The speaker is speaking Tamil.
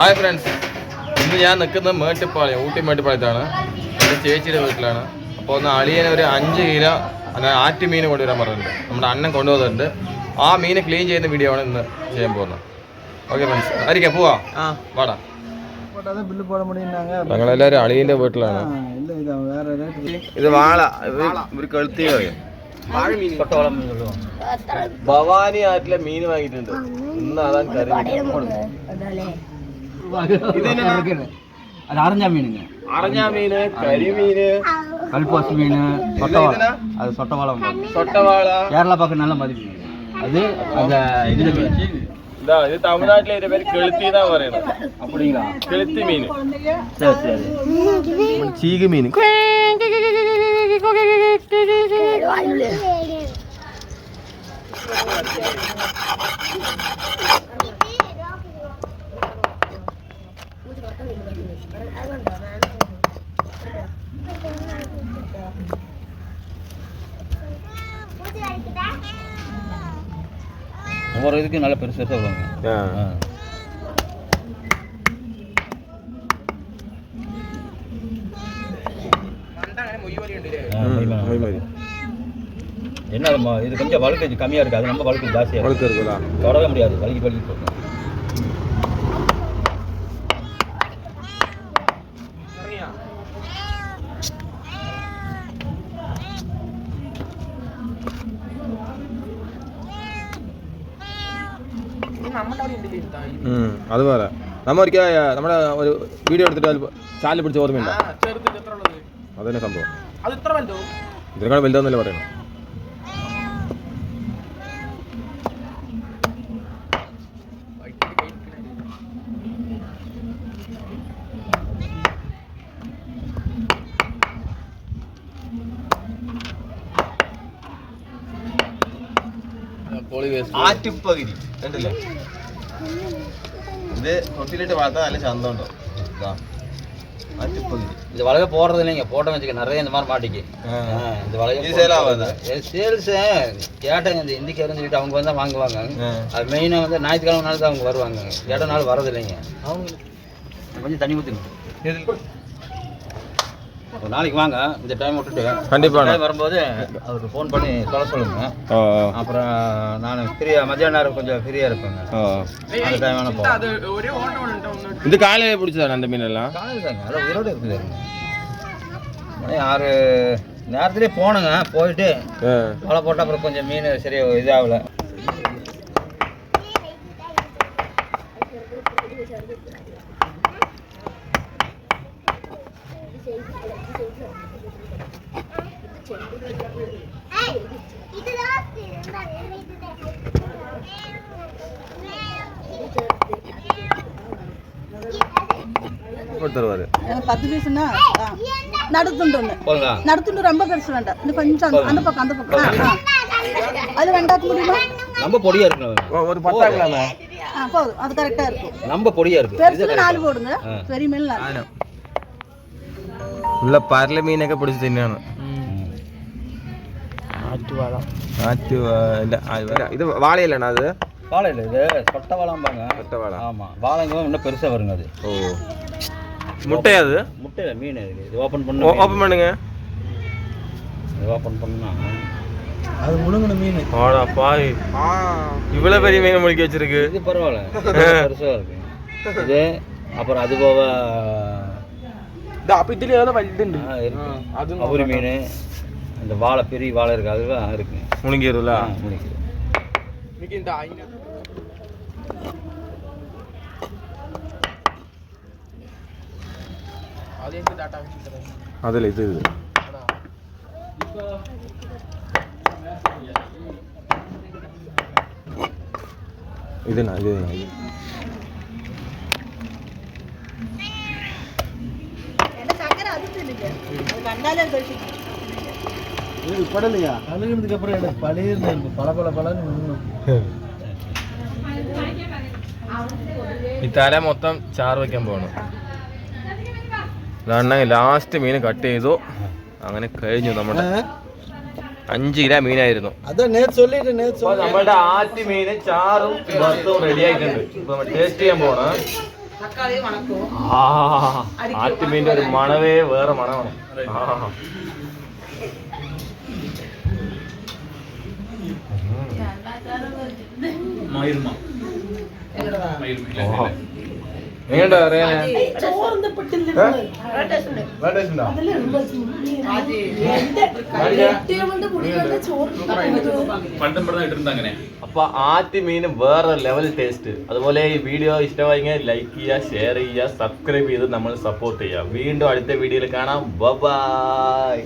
ഹായ് ഫ്രണ്ട്സ് ഇന്ന് ഞാൻ നിൽക്കുന്നത് മേട്ടിപ്പാളി ഊട്ടി മേട്ടിപ്പാളിത്താണ് എന്റെ ചേച്ചിയുടെ വീട്ടിലാണ്. അപ്പോൾ ഒന്ന് അളിയനെ ഒരു അഞ്ച് കിലോ ആറ്റ് മീൻ കൊണ്ടുവരാൻ പറഞ്ഞിട്ടുണ്ട്. നമ്മുടെ അണ്ണൻ കൊണ്ടുവന്നിട്ടുണ്ട്. ആ മീനെ ക്ലീൻ ചെയ്യുന്ന വീഡിയോ ആണ് ഇന്ന് ചെയ്യാൻ പോകുന്നത്. ഓക്കെ ഫ്രണ്ട്സ് ആയിരിക്കാം പോവാ. വാടാ. ഞങ്ങളെല്ലാവരും അളിയന്റെ വീട്ടിലാണ്. ഇത് വാള. ഒരു കെളുത്തി ഭവാനി ആറ്റിലെ മീൻ വാങ്ങിയിട്ടുണ്ട്. ഇന്ന് അതാണ് കറി அது அரைஞ்சா மீனுங்க அரைஞ்சா மீன் கரிமீன் கல்பாசி மீன் சொட்டவாளை அது சொட்டவாளை சொட்டவாளை கேரளா பக்கம் நல்ல மதிப்பு அது அந்த இது இது தமிழ்நாட்டில் இது பேர் கெளுத்தி தான் வரணும் அப்படிங்களா கெளுத்தி மீன் சரி சரி சீகு மீன் Thank you. ஒவ்வொரு இதுக்கும் நல்ல பெருசு பெருசாக வருவாங்க. என்ன இது கொஞ்சம் வழுக்கு கம்மியாக இருக்குது அது நம்ம வழுக்கு ஜாஸ்தியாக வழுக்கு இருக்குதா? தொடவே முடியாது வலிக்கு வலிக்கு போகும். അത് പോലെ നമ്മ ഒരിക്കൽ നമ്മുടെ ഒരു വീഡിയോ എടുത്തിട്ട് ചാലിൽ പിടിച്ച ഓർമ്മയുണ്ടോ? അതന്നെ സംഭവം. ഇതിനേക്കാൾ വലുതാന്നല്ലേ പറയണം ആറ്റുപകുതി കണ്ടില്ലേ ഇത് തൊട്ടിലിട്ട് വളർത്താൻ നല്ല ചന്തമുണ്ടോ ആറ്റുപകുതി இது வளைய போடுறது இல்லைங்க போட்டோம் வச்சுக்க நிறைய இந்த மாதிரி மாட்டிக்கு ஆ. ஆ, இந்த வளைய இது sale ஆகாதா? சேல்ஸ் கேட்டாங்க இந்த இந்திக்காரன்னு சொல்லிட்டு அவங்க வந்தா வாங்குவாங்க ஆ. அது மெயினாக வந்து ஞாயிற்றுக்கிழமை நாள் தான் அவங்க வருவாங்க கேட்ட நாள் வரது இல்லைங்க அவங்க கொஞ்சம் தண்ணி ஊற்றுங்க ஒரு நாளைக்கு வாங்க இந்த டைம் விட்டுட்டு கண்டிப்பாக வரும்போது அவருக்கு ஃபோன் பண்ணி சொல்ல சொல்லுங்க. அப்புறம் நான் ஃப்ரீயாக மத்தியான நேரம் கொஞ்சம் ஃப்ரீயாக இருப்பேங்க. அந்த டைம் வேணா போகும் இது காலையில் பிடிச்சதா அந்த மீன் எல்லாம்? காலையில் தாங்க அதான் இருக்குது மணி ஆறு நேரத்துலேயே போனேங்க போயிட்டு வலை போட்டால் அப்புறம் கொஞ்சம் மீன் சரி இதாகல. தருவாரு பத்து பீஸ்னா நடத்துண்டு ஒன்று நடத்துண்டு ரொம்ப பெருசு வேண்டாம். இந்த கொஞ்சம் அந்த பக்கம் அந்த பக்கம். அது ரெண்டாக்க முடியுமா? நம்ம பொடியா ஒரு பத்தாக்கலாம் போதும். அது கரெக்டா இருக்கும். நம்ம பொடியா பெருசு நாலு போடுங்க. பெரிய மேல் ഉള്ള പരല മീനൊക്കെ പിടിച്ച് തിന്നാണ് ആറ്റു ഇല്ല ഇത് വാളയല്ലാണ് അത് வாழையில் இது சொட்டை வாழைம்பாங்க ഒറ്റവാള ஆமாம் வாழைங்க இன்னும் பெருசாக வருங்க அது ഓ മുട്ടയാ അത് முட்டையில் மீன் இருக்குது இது ஓப்பன் பண்ண ഓപ്പൺ பண்ணுங்க இது ஓப்பன் பண்ணா அது முழுங்கின மீன் ஆடா பாய் இவ்வளவு பெரிய மீன் முழுக்கி வச்சிருக்கு இது பரவாயில்ல பெருசாக இருக்கு இது அப்புறம் அது போக അപ്പൊ ഇതിൽ ഏതാ വലുതുണ്ട് ஆ, இருக்கு அவரி மீன் இந்த வாழை பெரிய வாழை இருக்கு அதுதான் இருக்கு മുളുങ്ങിയതല്ല ஆ, முடிக்குது അതല്ല ഇത് ഇത് ഇതിനാ ഇത് ഇതിനാ, ഇത് என்ன சக்கரை அது இல்லைங்க அது கண்டாலே கழிச்சு இது படலையா கழுகுனதுக்கு அப்புறம் எனக்கு பழைய பல பல பலன்னு ഈ തല മൊത്തം ചാറ് വെക്കാൻ പോകണം അതാണ് ലാസ്റ്റ് മീൻ കട്ട് ചെയ്തു അങ്ങനെ കഴിഞ്ഞു നമ്മുടെ അഞ്ച് കിലോ മീനായിരുന്നു அதான் நேத்து சொல்லிட்டு நேத்து അപ്പൊ നമ്മളുടെ ആറ്റ് മീന് ചാറും വറുത്തും റെഡി ആയിട്ടുണ്ട് ഇപ്പൊ ടേസ്റ്റ് ചെയ്യാൻ പോണം ஆத்து மீன் ஒரு மனவே வேற மனம். നീണ്ട അറിയാനേ അപ്പൊ ആദ്യ മീൻ വേറെ ലെവൽ ടേസ്റ്റ് അതുപോലെ ഈ വീഡിയോ ഇഷ്ടമായെങ്കിൽ ലൈക്ക് ചെയ്യുക ഷെയർ ചെയ്യുക സബ്സ്ക്രൈബ് ചെയ്ത് നമ്മൾ സപ്പോർട്ട് ചെയ്യുക. വീണ്ടും അടുത്ത വീഡിയോയിൽ കാണാം. ബൈ